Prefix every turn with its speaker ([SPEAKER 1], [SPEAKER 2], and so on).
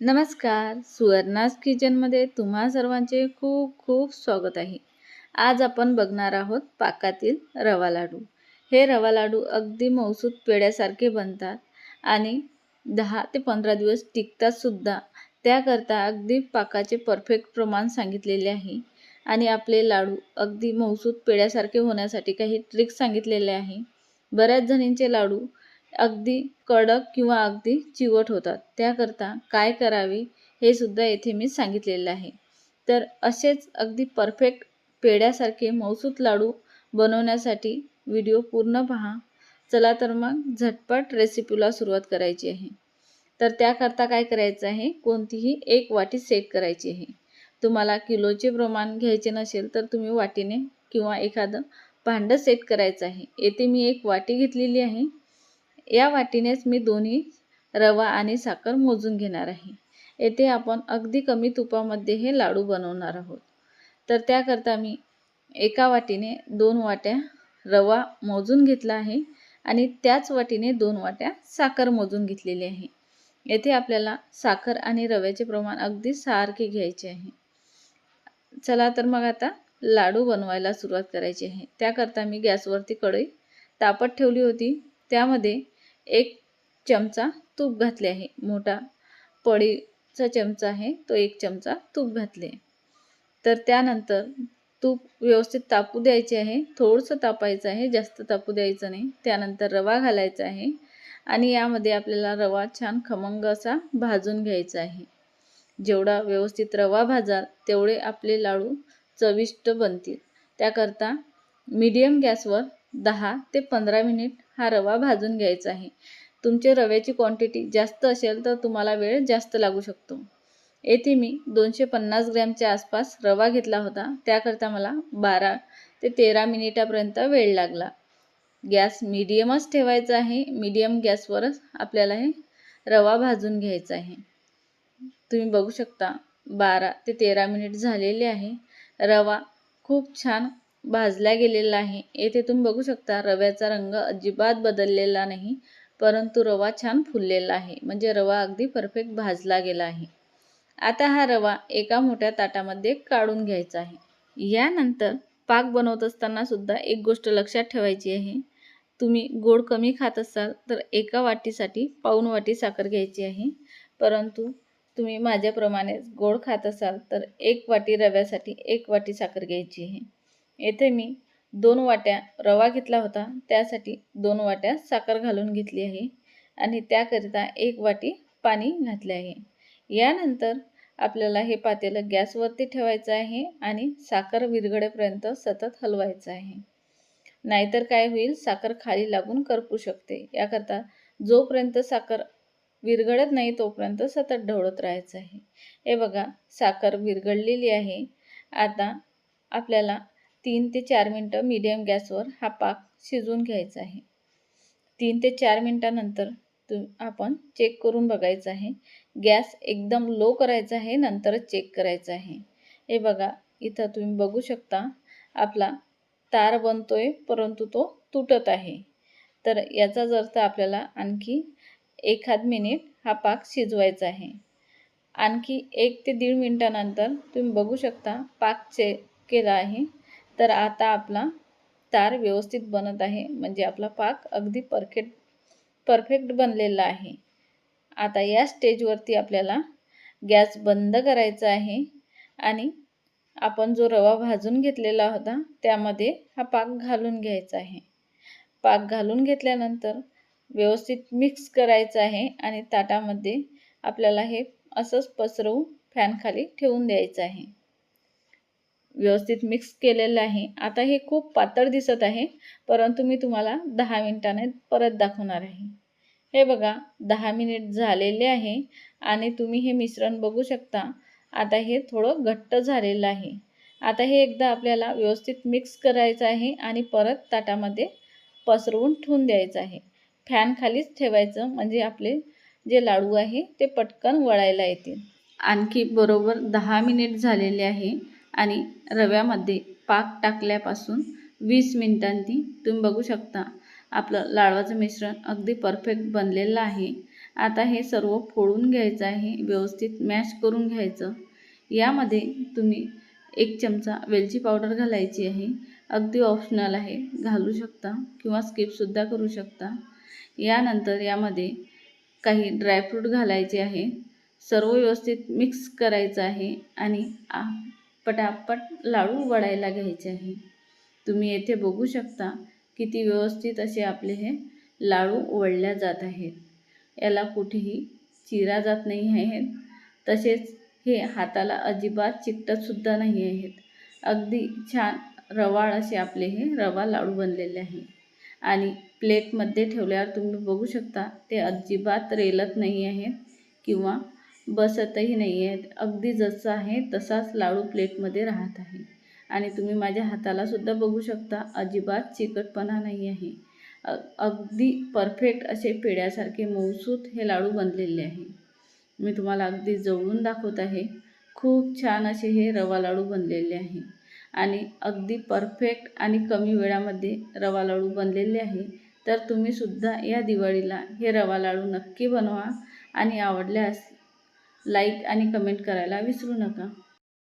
[SPEAKER 1] नमस्कार. सुवर्णास किचनमध्ये तुम्हा सर्वांचे खूप खूप स्वागत आहे. आज आपण बघणार आहोत पाकातील रवा लाडू. हे रवा लाडू अगदी मौसूद पेड्यासारखे बनतात आणि दहा ते पंधरा दिवस टिकतातसुद्धा त्याकरता अगदी पाकाचे परफेक्ट प्रमाण सांगितलेले आहे. आणि आपले लाडू अगदी मौसूद पेड्यासारखे होण्यासाठी काही ट्रिक्स सांगितलेले आहे. बऱ्याच जणींचे लाडू अगदी कडक किंवा अगदी चिवट होतात. त्याकरता काय करावे हे सुद्धा येथे मी सांगितलेलं आहे. तर असेच अगदी परफेक्ट पेड्यासारखे मौसूत लाडू बनवण्यासाठी व्हिडिओ पूर्ण पहा. चला तर मग झटपट रेसिपीला सुरुवात करायची आहे. तर त्याकरता काय करायचं आहे? कोणतीही एक वाटी सेट करायची आहे. तुम्हाला किलोचे प्रमाण घ्यायचे नसेल तर तुम्ही वाटीने किंवा एखादं भांडं सेट करायचं आहे. येथे मी एक वाटी घेतलेली आहे. या वाटीनेच मी दोन्ही रवा आणि साखर मोजून घेणार आहे. येथे आपण अगदी कमी तुपामध्ये हे लाडू बनवणार आहोत. तर त्याकरता मी एका वाटीने दोन वाट्या रवा मोजून घेतला आहे आणि त्याच वाटीने दोन वाट्या साखर मोजून घेतलेली आहे. येथे आपल्याला साखर आणि रव्याचे प्रमाण अगदी सारखे घ्यायचे आहे. चला तर मग आता लाडू बनवायला सुरुवात करायची आहे. त्याकरता मी गॅसवरती कढई तापत ठेवली होती. त्यामध्ये एक चमचा तूप घातले आहे. मोठा पडीचा चमचा आहे. तो एक चमचा तूप घातले तर त्यानंतर तूप व्यवस्थित तापू द्यायचे आहे. थोडंसं तापायचं आहे. जास्त तापू द्यायचं नाही. त्यानंतर रवा घालायचा आहे. आणि यामध्ये आपल्याला रवा छान खमंग असा भाजून घ्यायचा आहे. जेवढा व्यवस्थित रवा भाजाल तेवढे आपले लाडू चविष्ट बनतील. त्याकरता मीडियम गॅसवर दहा ते पंधरा मिनिट हा रवा भाजून घ्यायचा आहे. तुमचे रव्याची क्वांटिटी जास्त असेल तर तुम्हाला वेळ जास्त लागू शकतो. येथे मी दोनशे पन्नास ग्रॅमच्या आसपास रवा घेतला होता. त्याकरता मला बारा ते तेरा मिनिटापर्यंत वेळ लागला. गॅस मीडियमच ठेवायचा आहे. मीडियम गॅसवरच आपल्याला हे रवा भाजून घ्यायचा आहे. तुम्ही बघू शकता बारा ते तेरा मिनिट झालेले आहे. रवा खूप छान भाजला गेलेला आहे येथे तुम्ही बघू शकता रव्याचा रंग अजिबात बदललेला नाही परंतु रवा छान फुललेला आहे. म्हणजे रवा अगदी परफेक्ट भाजला गेला आहे. आता हा रवा एका मोठ्या ताटामध्ये काढून घ्यायचा आहे. यानंतर पाक बनवत असताना सुद्धा एक गोष्ट लक्षात ठेवायची आहे. तुम्ही गोड कमी खात असाल तर एका वाटीसाठी पाऊन वाटी साखर घ्यायची आहे. परंतु तुम्ही माझ्याप्रमाणेच गोड खात असाल तर एक वाटी रव्यासाठी एक वाटी साखर घ्यायची आहे. येथे मी दोन वाट्या रवा घेतला होता. त्यासाठी दोन वाट्या साखर घालून घेतली आहे आणि त्याकरिता एक वाटी पाणी घातले आहे. यानंतर आपल्याला हे पातेलं गॅसवरती ठेवायचं आहे आणि साखर विरघडेपर्यंत सतत हलवायचं आहे. नाहीतर काय होईल? साखर खाली लागून करपू शकते. याकरता जोपर्यंत साखर विरघळत नाही तोपर्यंत सतत ढवळत राहायचं आहे. हे बघा साखर विरघळलेली आहे. आता आपल्याला तीन ते चार मिनटं मीडियम गॅसवर हा पाक शिजवून घ्यायचा आहे. तीन ते चार मिनटानंतर तु आपण चेक करून बघायचं आहे. गॅस एकदम लो करायचा आहे नंतरच चेक करायचं आहे. हे बघा इथं तुम्ही बघू शकता आपला तार बनतोय परंतु तो तुटत आहे. तर याचाच अर्थ आपल्याला आणखी एखाद मिनिट हा पाक शिजवायचा आहे. आणखी एक ते दीड मिनटानंतर तुम्ही बघू शकता पाक चेक केला आहे. तर आता आपला तार व्यवस्थित बनत आहे. म्हणजे आपला पाक अगदी परफेक्ट परफेक्ट बनलेला आहे. आता या स्टेजवरती आपल्याला गॅस बंद करायचा आहे. आणि आपण जो रवा भाजून घेतलेला होता त्यामध्ये हा पाक घालून घ्यायचा आहे. पाक घालून घेतल्यानंतर व्यवस्थित मिक्स करायचं आहे आणि ताटामध्ये आपल्याला हे असंच पसरवून फॅनखाली ठेवून द्यायचं आहे. व्यवस्थित मिक्स केलेलं आहे. आता हे खूप पातळ दिसत आहे परंतु मी तुम्हाला दहा मिनिटाने परत दाखवणार आहे. हे बघा दहा मिनिट झालेले आहे आणि तुम्ही हे मिश्रण बघू शकता. आता हे थोडं घट्ट झालेलं आहे. आता हे एकदा आपल्याला व्यवस्थित मिक्स करायचं आहे आणि परत ताटामध्ये पसरवून ठेवून द्यायचं आहे. फॅन खालीच ठेवायचं म्हणजे आपले जे लाडू आहे ते पटकन वळायला येतील. आणखी बरोबर दहा मिनिट झालेले आहे. आणि रव्यामध्ये पाक टाकल्यापासून वीस मिनिटांनी तुम्ही बघू शकता. आपलं लाडवाचं मिश्रण अगदी परफेक्ट बनलेलं आहे. आता हे सर्व फोडून घ्यायचं आहे व्यवस्थित मॅश करून घ्यायचं. यामध्ये तुम्ही एक चमचा वेलची पावडर घालायची आहे. अगदी ऑप्शनल आहे घालू शकता किंवा स्किपसुद्धा करू शकता. यानंतर यामध्ये काही ड्रायफ्रूट घालायचे आहे. सर्व व्यवस्थित मिक्स करायचं आहे आणि आ पटापट लाडू वडायला घ्यायचे आहे. तुम्ही येथे बघू शकता किती व्यवस्थित असे आपले हे लाडू वळल्या जात आहेत. याला कुठेही चिरा जात नाही आहेत. तसेच हे हाताला अजिबात चिकटतसुद्धा नाही आहेत. अगदी छान रवाळ असे आपले हे रवा लाडू बनलेले आहे. आणि प्लेटमध्ये ठेवल्यावर तुम्ही बघू शकता ते अजिबात रेलत नाही आहेत किंवा बसतही नाही आहेत अगदी जसं आहे तसाच लाडू प्लेटमध्ये राहत आहे. आणि तुम्ही माझ्या हातालासुद्धा बघू शकता अजिबात चिकटपणा नाही आहे. अ अगदी परफेक्ट असे पेड्यासारखे मऊसूत हे लाडू बनलेले आहे. मी तुम्हाला अगदी जवळून दाखवत आहे खूप छान असे हे रवा लाडू बनलेले आहे. आणि अगदी परफेक्ट आणि कमी वेळामध्ये रवा लाडू बनलेले आहे. तर तुम्हीसुद्धा या दिवाळीला हे रवा लाडू नक्की बनवा आणि आवडल्यास लाईक आणि कमेंट करायला विसरू नका.